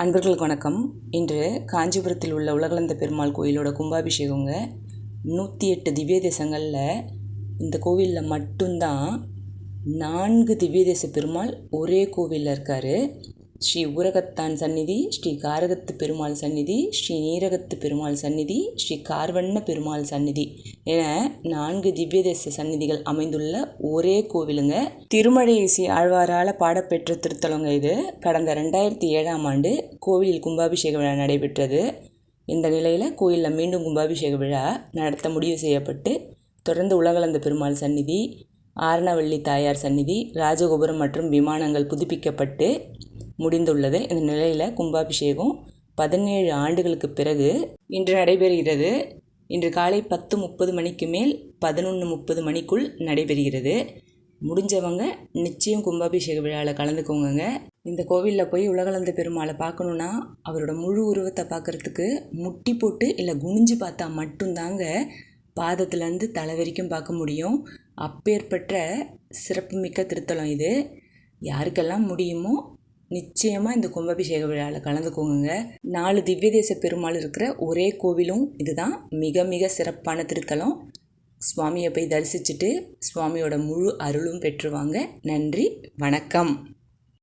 அன்பர்களுக்கு வணக்கம். இன்று காஞ்சிபுரத்தில் உள்ள உலகளந்த பெருமாள் கோயிலோட கும்பாபிஷேகங்க நூற்றி எட்டு திவ்ய தேசங்களில் இந்த கோவிலில் மட்டும்தான் நான்கு திவ்ய தேச பெருமாள் ஒரே கோவிலில் இருக்கார். ஸ்ரீ ஊரகத்தான் சந்நிதி ஸ்ரீ காரகத்து பெருமாள் சந்நிதி ஸ்ரீ நீரகத்து பெருமாள் சந்நிதி ஸ்ரீ கார்வண்ண பெருமாள் சந்நிதி என நான்கு திவ்ய தேச சந்நிதிகள் அமைந்துள்ள ஒரே கோவிலுங்க. திருமழை இசை ஆழ்வாரால் பாடப்பெற்ற திருத்தலங்க இது. கடந்த ரெண்டாயிரத்தி ஏழாம் ஆண்டு கோவிலில் கும்பாபிஷேக விழா நடைபெற்றது. இந்த நிலையில் கோயிலில் மீண்டும் கும்பாபிஷேக விழா நடத்த முடிவு செய்யப்பட்டு தொடர்ந்து உலகளந்த பெருமாள் சந்நிதி ஆரணவள்ளி தாயார் சந்நிதி ராஜகோபுரம் மற்றும் விமானங்கள் புதுப்பிக்கப்பட்டு முடிந்துள்ளது. இந்த நிலையில் கும்பாபிஷேகம் பதினேழு ஆண்டுகளுக்கு பிறகு இன்று நடைபெறுகிறது. இன்று காலை பத்து முப்பது மணிக்கு மேல் பதினொன்று முப்பது மணிக்குள் நடைபெறுகிறது. முடிஞ்சவங்க நிச்சயம் கும்பாபிஷேக விழாவில் கலந்துக்கோங்க இந்த கோவிலில் போய் உலகளந்த பெருமாளை பார்க்கணுன்னா அவரோட முழு உருவத்தை பார்க்குறதுக்கு முட்டி போட்டு இல்லை குனிஞ்சு பார்த்தா மட்டும்தாங்க பாதத்துலேருந்து தலை வரைக்கும் பார்க்க முடியும். அப்பேற்பட்ட சிறப்புமிக்க திருத்தலம் இது. யாருக்கெல்லாம் முடியுமோ நிச்சயமாக இந்த கும்பாபிஷேக விழாவில் கலந்துக்கோங்க நாலு திவ்ய தேச பெருமாள் இருக்கிற ஒரே கோவிலும் இதுதான். மிக மிக சிறப்பான திருத்தலம். சுவாமியை போய் தரிசிச்சுட்டு சுவாமியோட முழு அருளும் பெற்றுவாங்க. நன்றி வணக்கம்.